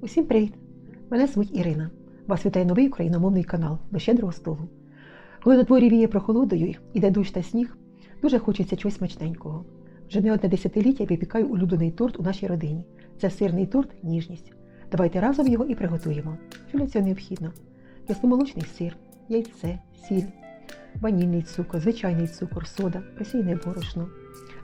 Усім привіт! Мене звуть Ірина. Вас вітає новий україномовний канал до щедрого столу. Коли на дворі віє прохолодою, іде дощ та сніг, дуже хочеться чогось смачненького. Вже не одне десятиліття випікаю улюблений торт у нашій родині. Це сирний торт ніжність. Давайте разом його і приготуємо. Що для цього необхідно? Кисломолочний сир, яйце, сіль, ванільний цукор, звичайний цукор, сода, просійне борошно,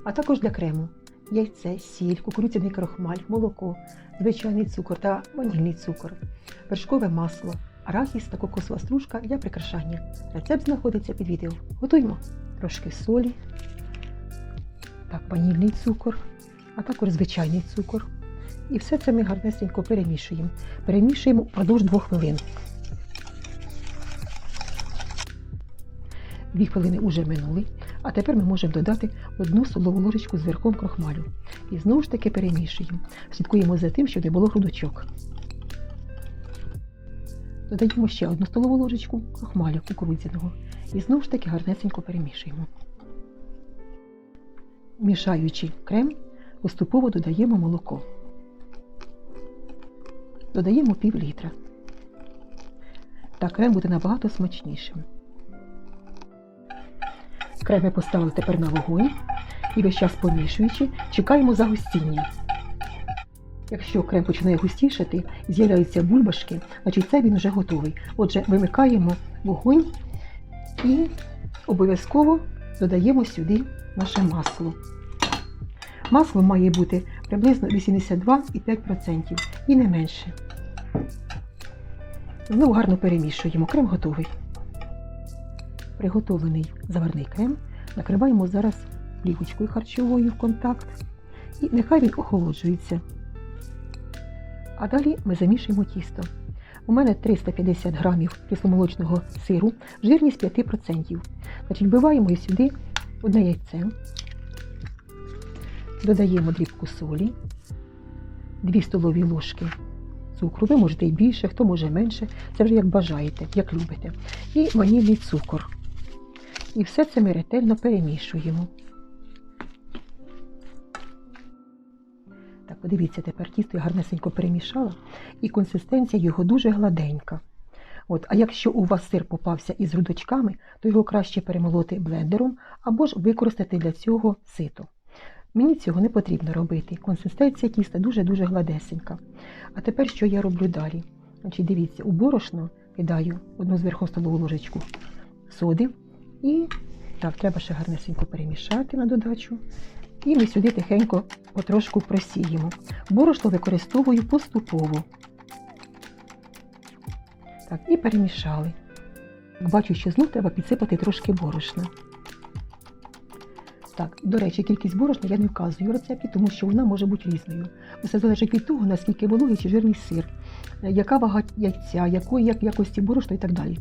а також для крему яйце, сіль, кукурудзяний крохмаль, молоко, звичайний цукор та ванільний цукор, вершкове масло, арахіс та кокосова стружка для прикрашання. Рецепт знаходиться під відео. Готуємо трошки солі, так, ванільний цукор, а також звичайний цукор. І все це ми гарнесенько перемішуємо. Перемішуємо впродовж 2 хвилин. Дві хвилини вже минули, а тепер ми можемо додати одну столову ложечку з верхом крохмалю. І знову ж таки перемішуємо. Слідкуємо за тим, щоб не було грудочок. Додаємо ще одну столову ложечку крохмалю кукурудзяного. І знову ж таки гарнесенько перемішуємо. Мішаючи крем, поступово додаємо молоко. Додаємо пів літра. Так крем буде набагато смачнішим. Крем ми поставили тепер на вогонь і весь час помішуючи, чекаємо загустіння. Якщо крем починає густішати, з'являються бульбашки, значить це він вже готовий. Отже, вимикаємо вогонь і обов'язково додаємо сюди наше масло. Масло має бути приблизно 82,5% і не менше. Знову гарно перемішуємо. Крем готовий. Приготовлений заварний крем накриваємо зараз плівочкою харчовою в контакт і нехай він охолоджується. А далі ми замішуємо тісто. У мене 350 грамів кисломолочного сиру, жирність 5%. Значить, вбиваємо сюди одне яйце, додаємо дрібку солі, 2 столові ложки цукру. Ви можете і більше, хто може менше. Це вже як бажаєте, як любите. І ванільний цукор. І все це ми ретельно перемішуємо. Так, подивіться, тепер тісто я гарнесенько перемішала, і консистенція його дуже гладенька. От, А якщо у вас сир попався із грудочками, то його краще перемолоти блендером або ж використати для цього сито. Мені цього не потрібно робити. Консистенція тіста дуже-дуже гладесенька. А тепер що я роблю далі? Значить, Дивіться, у борошно кидаю одну зверху столову ложечку соди. І так, треба ще гарнесенько перемішати на додачу. І ми сюди тихенько потрошку просіємо. Борошно використовую поступово. Так, і перемішали. Бачу, що знов треба підсипати трошки борошна. Так, до речі, кількість борошна я не вказую в рецепті, тому що вона може бути різною. Усе залежить від того, наскільки вологий чи жирний сир, яка вага яйця, якої якості борошна і так далі.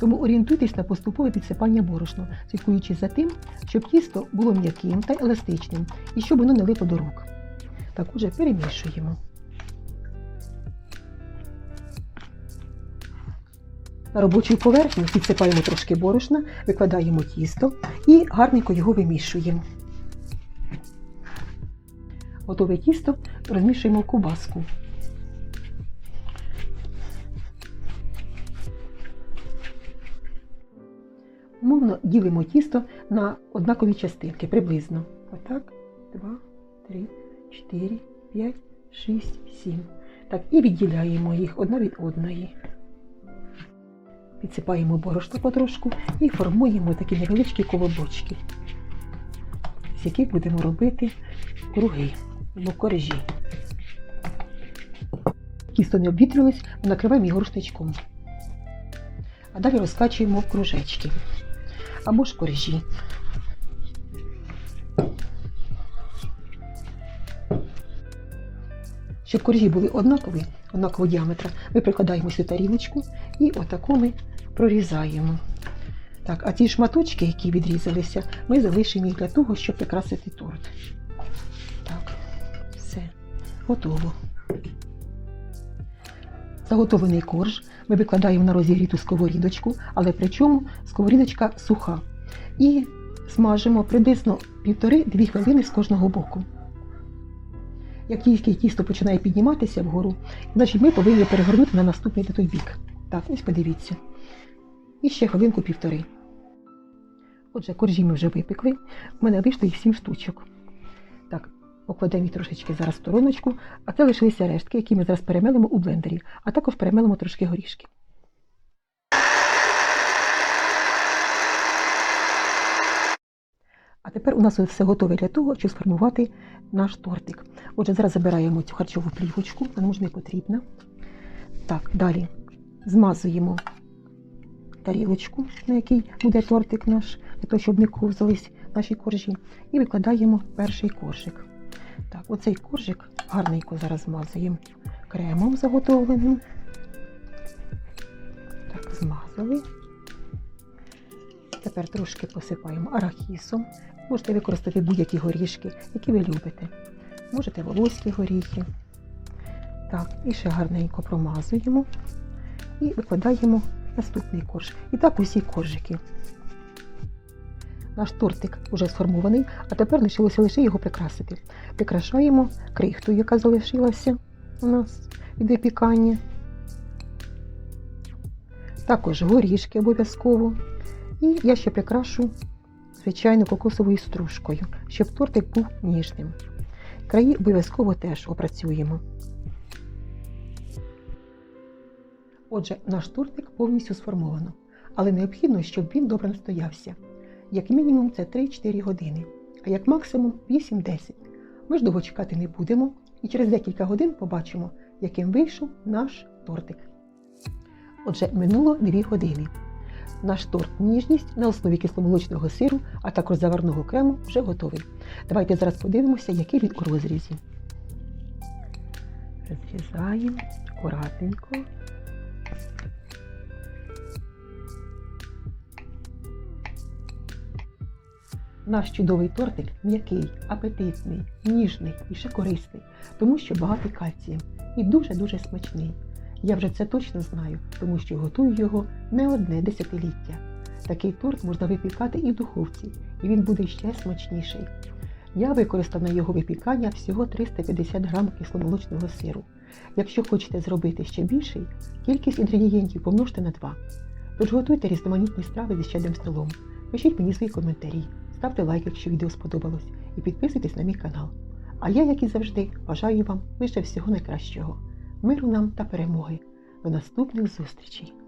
Тому орієнтуйтесь на поступове підсипання борошна, слідкуючи за тим, щоб тісто було м'яким та еластичним і щоб воно не липло до рук. Так уже перемішуємо. На робочу поверхню підсипаємо трошки борошна, викладаємо тісто і гарненько його вимішуємо. Готове тісто розмішуємо в кубаску. Умовно ділимо тісто на однакові частинки приблизно. Отак. Два, три, чотири, п'ять, шість, сім. Так, і відділяємо їх одна від одної. Підсипаємо борошно потрошку і формуємо такі невеличкі колобочки, з яких будемо робити круги або корежі. Тісто не обвітрювалось, накриваємо його рушничком. А далі розкачуємо в кружечки або ж коржі. Щоб коржі були однакові, однакового діаметра, ми прикладаємо сюди тарілочку і отаку ми прорізаємо. Так, а ці шматочки, які відрізалися, ми залишимо їх для того, щоб прикрасити торт. Так, все, готово. Заготовлений корж ми викладаємо на розігріту сковорідочку, але при чому сковорідочка суха. І смажимо приблизно 1,5-2 хвилини з кожного боку. Як тільки тісто починає підніматися вгору, значить ми повинні перегорнути на наступний на той бік. Так, ось подивіться. І ще хвилинку півтори. Отже, коржі ми вже випекли. У мене вийшло їх 7 штучок. Так, покладемо їх трошечки зараз в стороночку, а це лишилися рештки, які ми зараз перемелимо у блендері, а також перемелимо трошки горішки. А тепер у нас все готове для того, щоб сформувати наш тортик. Отже, зараз забираємо цю харчову плівочку, вона може не потрібна. Так, далі змазуємо тарілочку, на якій буде тортик наш, для того, щоб не ковзались наші коржі, і викладаємо перший коржик. Так, оцей коржик гарненько зараз змазуємо кремом заготовленим. Так, змазали. Тепер трошки посипаємо арахісом. Можете використати будь-які горішки, які ви любите. Можете волоські горіхи. Так, і ще гарненько промазуємо і викладаємо наступний корж. І так усі коржики. Наш тортик вже сформований, а тепер лишилося лише його прикрасити. Прикрашаємо крихту, яка залишилася у нас від випікання. Також горішки обов'язково. І я ще прикрашу, звичайно, кокосовою стружкою, щоб тортик був ніжним. Краї обов'язково теж опрацюємо. Отже, наш тортик повністю сформовано, але необхідно, щоб він добре настоявся. Як мінімум це 3-4 години, а як максимум 8-10. Ми ж довго чекати не будемо і через декілька годин побачимо, яким вийшов наш тортик. Отже, минуло 2 години. Наш торт ніжність на основі кисломолочного сиру, а також заварного крему вже готовий. Давайте зараз подивимося, який він у розрізі. Розрізаємо акуратненько. Наш чудовий тортик м'який, апетитний, ніжний і ще корисний, тому що багатий кальцієм і дуже-дуже смачний. Я вже це точно знаю, тому що готую його не одне десятиліття. Такий торт можна випікати і в духовці, і він буде ще смачніший. Я використав на його випікання всього 350 г кисломолочного сиру. Якщо хочете зробити ще більший, кількість інгредієнтів помножте на 2. Тож готуйте різноманітні страви зі щедрим столом. Пишіть мені свої коментарі, ставте лайк, якщо відео сподобалось, і підписуйтесь на мій канал. А я, як і завжди, бажаю вам лише всього найкращого, миру нам та перемоги. До наступних зустрічей!